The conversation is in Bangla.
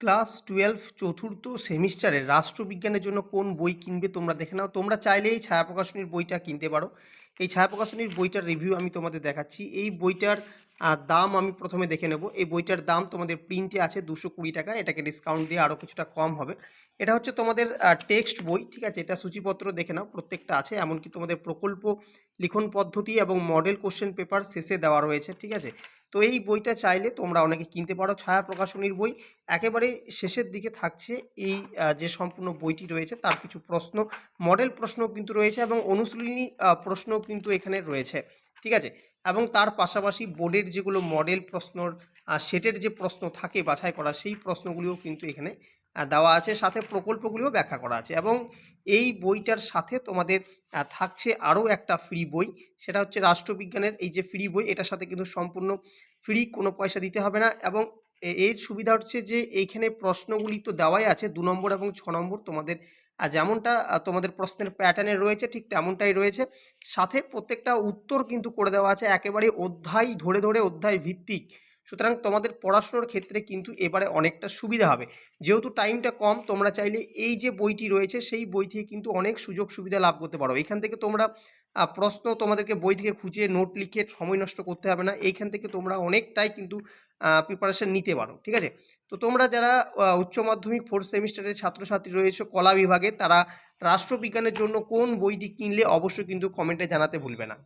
ক্লাস টুয়েলভ চতুর্থ সেমিস্টারের রাষ্ট্রবিজ্ঞানের জন্য কোন বই কিনবে তোমরা দেখে নাও। তোমরা চাইলে এই ছায়া প্রকাশনীর বইটা কিনতে পারো। এই ছায়া প্রকাশনীর বইটার রিভিউ আমি তোমাদের দেখাচ্ছি। এই বইটার দাম আমি প্রথমে দেখে নেব। এই বইটার দাম তোমাদের প্রিন্টে আছে দুশো কুড়ি টাকা। এটাকে ডিসকাউন্ট দিয়ে আরও কিছুটা কম হবে। এটা হচ্ছে তোমাদের টেক্সট বই, ঠিক আছে? এটা সূচিপত্র দেখে নাও। প্রত্যেকটা আছে, এমনকি তোমাদের প্রকল্প লিখন পদ্ধতি এবং মডেল কোশ্চেন পেপার শেষে দেওয়া রয়েছে, ঠিক আছে? তো এই বইটা চাইলে তোমরা অনেকে কিনতে পারো। ছায়া প্রকাশনীর বই। একেবারে শেষের দিকে থাকছে এই যে সম্পূর্ণ বইটি রয়েছে তার কিছু প্রশ্ন। মডেল প্রশ্ন কিন্তু রয়েছে এবং অনুশীলনী প্রশ্ন কিন্তু এখানে রয়েছে। ঠিক আছে? এবং তার পাশাপাশি বোর্ডের যেগুলো মডেল প্রশ্নর সেটের যে প্রশ্ন থাকে বাছাই করা সেই প্রশ্নগুলিও কিন্তু এখানে দেওয়া আছে। সাথে প্রকল্পগুলিও ব্যাখ্যা করা আছে। এবং এই বইটার সাথে তোমাদের থাকছে আরও একটা ফ্রি বই। সেটা হচ্ছে রাষ্ট্রবিজ্ঞানের এই যে ফ্রি বই, এটার সাথে কিন্তু সম্পূর্ণ ফ্রি কোনো পয়সা দিতে হবে না। এবং এর সুবিধা হচ্ছে যে, এইখানে প্রশ্নগুলি তো দেওয়াই আছে। দু নম্বর এবং ছ নম্বর তোমাদের যেমনটা তোমাদের প্রশ্নের প্যাটার্নে রয়েছে, ঠিক তেমনটাই রয়েছে। সাথে প্রত্যেকটা উত্তর কিন্তু করে দেওয়া আছে। একেবারে অধ্যায় ধরে ধরে অধ্যায় ভিত্তিক। সুতরাং তোমাদের পড়াশোনার ক্ষেত্রে কিন্তু এবারে অনেকটা সুবিধা হবে। যেহেতু টাইমটা কম, তোমরা চাইলে এই যে বইটি রয়েছে, সেই বই থেকে কিন্তু অনেক সুযোগ সুবিধা লাভ করতে পারো। এখান থেকে তোমরা প্রশ্ন তোমাদেরকে বই থেকে খুঁজে নোট লিখে সময় নষ্ট করতে হবে না। এইখান থেকে তোমরা অনেকটাই কিন্তু প্রিপারেশন নিতে পারো, ঠিক আছে? তো তোমরা যারা উচ্চ মাধ্যমিক ফোর্থ সেমিস্টারের ছাত্রছাত্রী রয়েছে, কলা বিভাগে, তারা রাষ্ট্রবিজ্ঞানের জন্য কোন বইটি কিনলে অবশ্যই কিন্তু কমেন্টে জানাতে ভুলবে না।